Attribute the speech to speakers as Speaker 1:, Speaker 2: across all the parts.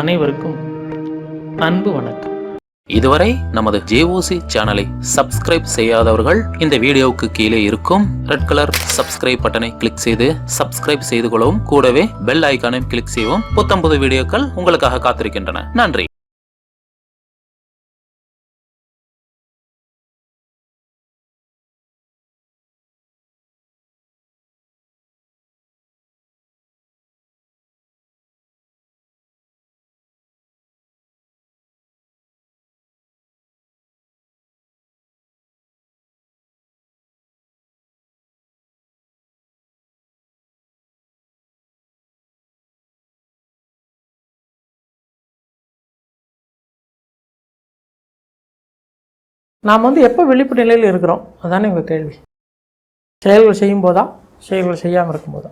Speaker 1: அனைவருக்கும் அன்பு வணக்கம்.
Speaker 2: இதுவரை நமது ஜேஓசி சேனலை சப்ஸ்கிரைப் செய்யாதவர்கள் இந்த வீடியோவுக்கு கீழே இருக்கும் ரெட் கலர் சப்ஸ்கிரைப் பட்டனை கிளிக் செய்து சப்ஸ்கிரைப் செய்து கொள்ளவும் கூடவே பெல் ஐக்கானையும் கிளிக் செய்யவும் புத்தம்புது வீடியோக்கள் உங்களுக்காக காத்திருக்கின்றன. நன்றி.
Speaker 1: நாம் வந்து எப்போ விழிப்பு நிலையில் இருக்கிறோம்? அதானே உங்கள் கேள்வி. செயல்கள் செய்யும் போதா செயல்கள் செய்யாமல் இருக்கும்போதா?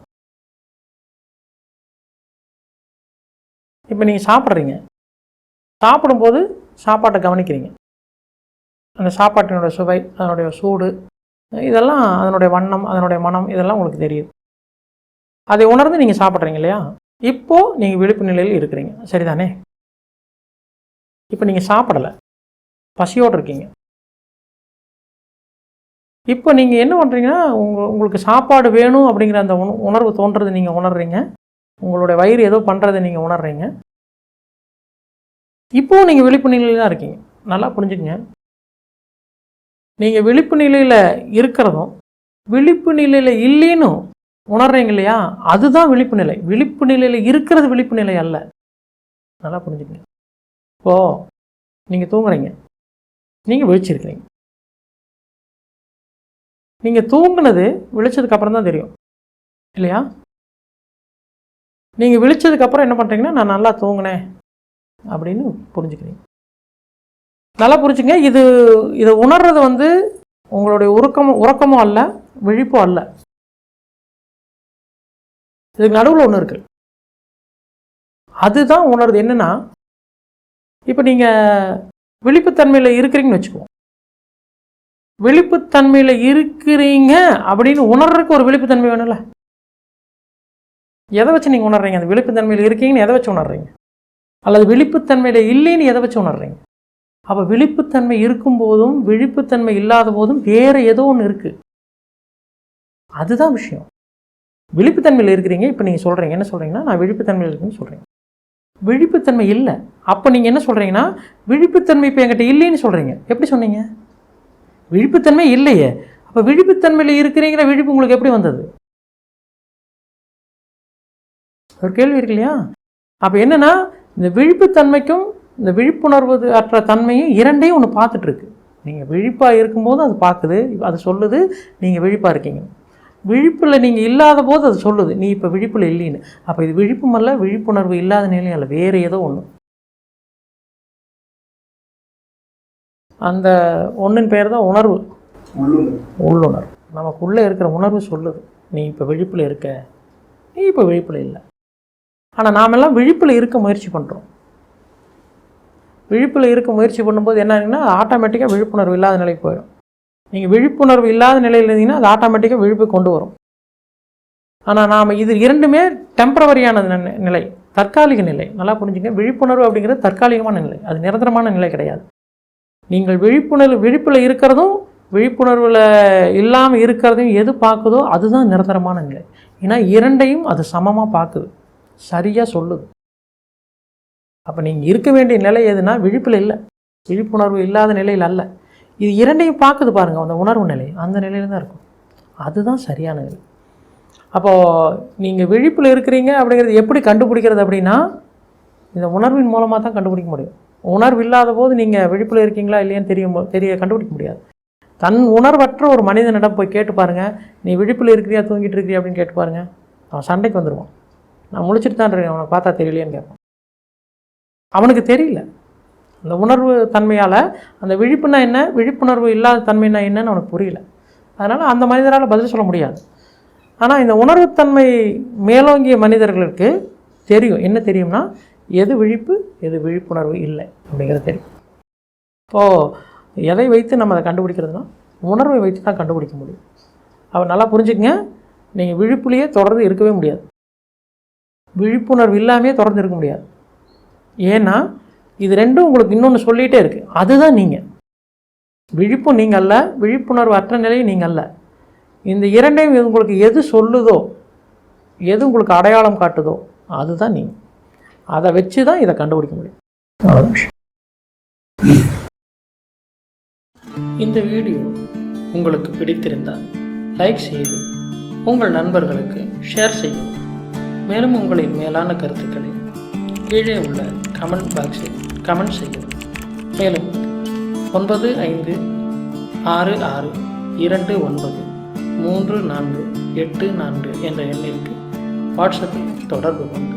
Speaker 1: இப்போ நீங்கள் சாப்பிட்றீங்க. சாப்பிடும்போது சாப்பாட்டை கவனிக்கிறீங்க. அந்த சாப்பாட்டினுடைய சுவை அதனுடைய சூடு இதெல்லாம் அதனுடைய வண்ணம் அதனுடைய மனம் இதெல்லாம் உங்களுக்கு தெரியுது. அதை உணர்ந்து நீங்கள் சாப்பிட்றீங்க இல்லையா? இப்போது நீங்கள் விழிப்பு நிலையில் இருக்கிறீங்க. சரிதானே? இப்போ நீங்கள் சாப்பிடலை. பசியோடு இருக்கீங்க. இப்போ நீங்கள் என்ன பண்ணுறீங்கன்னா உங்கள் உங்களுக்கு சாப்பாடு வேணும் அப்படிங்கிற அந்த உணர்வு தோன்றது நீங்கள் உணர்றீங்க. உங்களுடைய வயிறு ஏதோ பண்ணுறதை நீங்கள் உணர்றீங்க. இப்போவும் நீங்கள் விழிப்பு நிலையில் தான் இருக்கீங்க. நல்லா புரிஞ்சுக்கங்க. நீங்கள் விழிப்பு நிலையில் இருக்கிறதும் விழிப்பு நிலையில் இல்லைன்னு உணர்றீங்க இல்லையா? அதுதான் விழிப்பு நிலை. விழிப்பு நிலையில் இருக்கிறது விழிப்பு நிலை அல்ல. நல்லா புரிஞ்சுக்கங்க. இப்போது நீங்கள் தூங்குறீங்க. நீங்கள் விழிச்சிருக்கிறீங்க. நீங்கள் தூங்கினது விழிச்சதுக்கு அப்புறம் தான் தெரியும். இல்லையா? நீங்கள் விழிச்சதுக்கு அப்புறம் என்ன பண்ணுறீங்கன்னா நான் நல்லா தூங்கினேன் அப்படின்னு புரிஞ்சுக்கிறீங்க. நல்லா புரிஞ்சுங்க. இது இதை உணர்றது வந்து உங்களுடைய உறக்கமும் உறக்கமும் அல்ல விழிப்பும் அல்ல. இதுக்கு நடுவில் ஒன்று இருக்குது அதுதான் உணர்றது. என்னென்னா இப்போ நீங்கள் விழிப்புத்தன்மையில் இருக்கிறீங்கன்னு வச்சுக்குவோம் விழிப்புத்தன்மையில் இருக்கிறீங்க அப்படின்னு உணர்றதுக்கு ஒரு விழிப்புத்தன்மை வேணும்ல. எதை வச்சு நீங்கள் உணர்றீங்க? அந்த விழிப்புத்தன்மையில் இருக்கீங்கன்னு எதை வச்சு உணர்றீங்க? அல்லது விழிப்புத்தன்மையில் இல்லைன்னு எதை வச்சு உணர்றீங்க? அப்போ விழிப்புத்தன்மை இருக்கும்போதும் விழிப்புத்தன்மை இல்லாத போதும் வேறு ஏதோ ஒன்று இருக்குது அதுதான் விஷயம். விழிப்புத்தன்மையில் இருக்கிறீங்க இப்போ நீங்கள் சொல்கிறீங்க என்ன சொல்கிறீங்கன்னா நான் விழிப்புத்தன்மையில் இருக்குன்னு சொல்கிறீங்க விழிப்புத்தன்மை இல்லை. அப்போ நீங்கள் என்ன சொல்கிறீங்கன்னா விழிப்புத்தன்மை இப்போ என்கிட்ட இல்லைன்னு சொல்கிறீங்க எப்படி சொன்னீங்க? விழிப்புத்தன்மை இல்லையே. அப்போ விழிப்புத்தன்மையில் இருக்கிறீங்கிற விழிப்பு உங்களுக்கு எப்படி வந்தது? ஒரு கேள்வி இருக்கு இல்லையா? அப்போ என்னென்னா இந்த விழிப்புத்தன்மைக்கும் இந்த விழிப்புணர்வு அற்ற தன்மையும் இரண்டையும் ஒன்று பார்த்துட்ருக்கு நீங்கள் விழிப்பாக இருக்கும்போது அது பார்க்குது அது சொல்லுது நீங்கள் விழிப்பாக இருக்கீங்க. விழிப்பில் நீங்கள் இல்லாத போது அது சொல்லுது நீ இப்போ விழிப்பில் இல்லைன்னு. அப்போ இது விழிப்பும் அல்ல விழிப்புணர்வு இல்லாத நிலையும் அல்ல வேறு ஏதோ ஒன்று அந்த ஒன்றின் பேர் தான் உணர்வு. உள்ளுணர்வு. நமக்குள்ளே இருக்கிற உணர்வு சொல்லுது. நீ இப்போ விழிப்பில் இருக்க? நீ இப்போ விழிப்பில் இல்லை. ஆனால் நாமெல்லாம் விழிப்பில் இருக்க முயற்சி பண்ணுறோம் விழிப்பில் இருக்க முயற்சி பண்ணும்போது என்ன ஆகுதுன்னா ஆட்டோமேட்டிக்காக விழிப்புணர்வு இல்லாத நிலைக்கு போயிடும். நீங்கள் விழிப்புணர்வு இல்லாத நிலையில் இருந்தீங்கன்னா அது ஆட்டோமேட்டிக்காக விழிப்பு கொண்டு வரும். ஆனால் நாம் இது இரண்டுமே டெம்பரவரியான நிலை. தற்காலிக நிலை. நல்லா புரிஞ்சுங்க. விழிப்புணர்வு அப்படிங்கிறது தற்காலிகமான நிலை. அது நிரந்தரமான நிலை கிடையாது. நீங்கள் விழிப்புணர்வு விழிப்பில் இருக்கிறதும் விழிப்புணர்வில் இல்லாமல் இருக்கிறதையும் எது பார்க்குதோ அதுதான் நிரந்தரமான நிலை. ஏன்னா இரண்டையும் அது சமமாக பார்க்குது. சரியாக சொல்லுது. அப்போ நீங்கள் இருக்க வேண்டிய நிலை எதுனா விழிப்பில் இல்லை. விழிப்புணர்வு இல்லாத நிலையில் அல்ல. இது இரண்டையும் பார்க்குது பாருங்கள் அந்த உணர்வு நிலை. அந்த நிலையில் தான் இருக்கும். அதுதான் சரியான நிலை. அப்போது நீங்கள் விழிப்பில் இருக்கிறீங்க அப்படிங்கிறது எப்படி கண்டுபிடிக்கிறது அப்படின்னா இந்த உணர்வின் மூலமாக தான் கண்டுபிடிக்க முடியும். உணர்வு இல்லாத போது நீங்கள் விழிப்பில் இருக்கீங்களா இல்லையான்னு தெரியும் தெரிய கண்டுபிடிக்க முடியாது. தன் உணர்வற்ற ஒரு மனிதனிடம் போய் கேட்டு பாருங்கள் நீ விழிப்பில் இருக்கிறியா தூங்கிட்டு இருக்கிறியா அப்படின்னு கேட்டு பாருங்கள் அவன் சண்டைக்கு வந்துடுவான் நான் முழிச்சிட்டு தான் இருக்கேன். அவனை பார்த்தா தெரியலையான்னு கேட்பான். அவனுக்கு தெரியல. அந்த உணர்வு தன்மையால் அந்த விழிப்புனா என்ன? விழிப்புணர்வு இல்லாத தன்மைனா என்னன்னு அவனுக்கு புரியல. அதனால் அந்த மனிதரால் பதில் சொல்ல முடியாது. ஆனால் இந்த உணர்வுத்தன்மை மேலோங்கிய மனிதர்களுக்கு தெரியும். என்ன தெரியும்னா எது விழிப்பு எது விழிப்புணர்வு இல்லை அப்படிங்கிறது தெரியும். இப்போது எதை வைத்து நம்ம அதை கண்டுபிடிக்கிறதுனா உணர்வை வைத்து தான் கண்டுபிடிக்க முடியும். அப்போ நல்லா புரிஞ்சுக்கங்க. நீங்கள் விழிப்புலேயே தொடர்ந்து இருக்கவே முடியாது. விழிப்புணர்வு இல்லாமே தொடர்ந்து இருக்க முடியாது. ஏன்னா இது ரெண்டும் உங்களுக்கு இன்னொன்று சொல்லிகிட்டே இருக்குது அதுதான் நீங்கள் விழிப்பு நீங்கள் அல்ல விழிப்புணர்வு அற்ற நிலையும் நீங்கள் அல்ல. இந்த இரண்டையும் உங்களுக்கு எது சொல்லுதோ எது உங்களுக்கு அடையாளம் காட்டுதோ அதுதான் நீங்கள் அதை வச்சு தான் இதை கண்டுபிடிக்க முடியும். இந்த வீடியோ உங்களுக்கு பிடித்திருந்தால் லைக் செய்து உங்கள் நண்பர்களுக்கு ஷேர் செய்யவும். மேலும் உங்களின் மேலான கருத்துக்களை கீழே உள்ள கமெண்ட் பாக்ஸில் கமெண்ட் செய்யவும். மேலும் ஒன்பது ஐந்து ஆறு ஆறு இரண்டு ஒன்பது மூன்று நான்கு எட்டு நான்கு என்ற எண்ணிற்கு வாட்ஸ்அப்பில் தொடர்பு கொண்டு